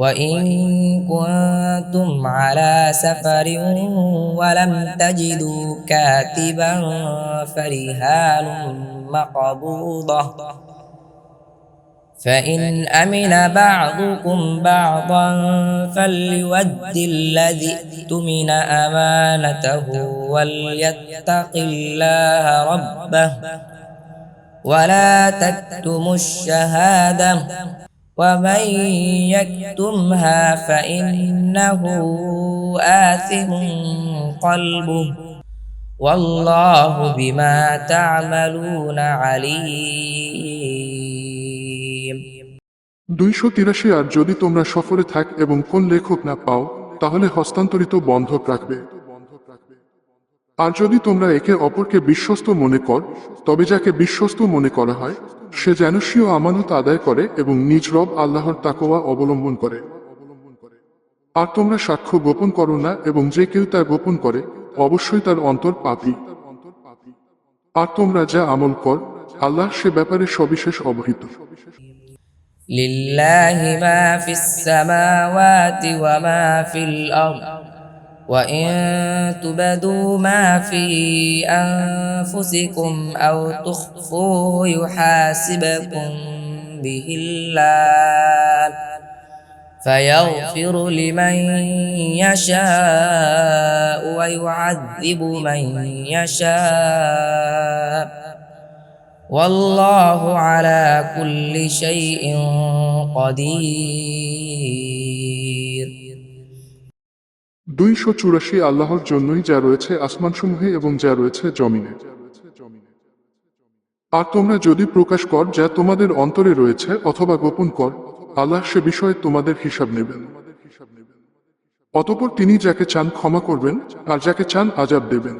وإن كنتم على سفر ولم تجدوا كاتبا فرهان مقبوضة. فإن أمن بعضكم بعضا فليود الذي اؤتمن أمانته وليتق الله ربه ولا تكتموا الشهادة. ومن يكتمها فإنه آثم قلبه والله بما تعملون عليم দুইশো তিরাশি আর যদি তোমরা সফরে থাক এবং কোন লেখক না পাও তাহলে হস্তান্তরিত বন্ধক রাখবে আর যদি তোমরা একে অপরকে বিশ্বস্ত মনে কর তবে যাকে বিশ্বস্ত মনে করা হয় সে যেন স্বীয় আমানত আদায় করে এবং নিজ রব আল্লাহর তাকোয়া অবলম্বন করে আর তোমরা সাক্ষ্য গোপন করো না এবং যে কেউ তা গোপন করে অবশ্যই তার অন্তর পাপী আর তোমরা যা আমল কর আল্লাহ সে ব্যাপারে সবিশেষ অবহিত لله ما في السماوات وما في الأرض وإن تبدوا ما في أنفسكم أو تخفوه يحاسبكم به الله فيغفر لمن يشاء ويعذب من يشاء والله على كل شيء قدير দুইশো চুরাশি আল্লাহর জন্যই যা রয়েছে আসমানসমূহে এবং যা রয়েছে জমিনে। আর তোমরা যদি প্রকাশ কর যা তোমাদের অন্তরে রয়েছে অথবা গোপন কর, আল্লাহ সে বিষয়ে তোমাদের হিসাব নেবেন। অতপর তিনি যাকে চান ক্ষমা করবেন, আর যাকে চান আজাব দেবেন।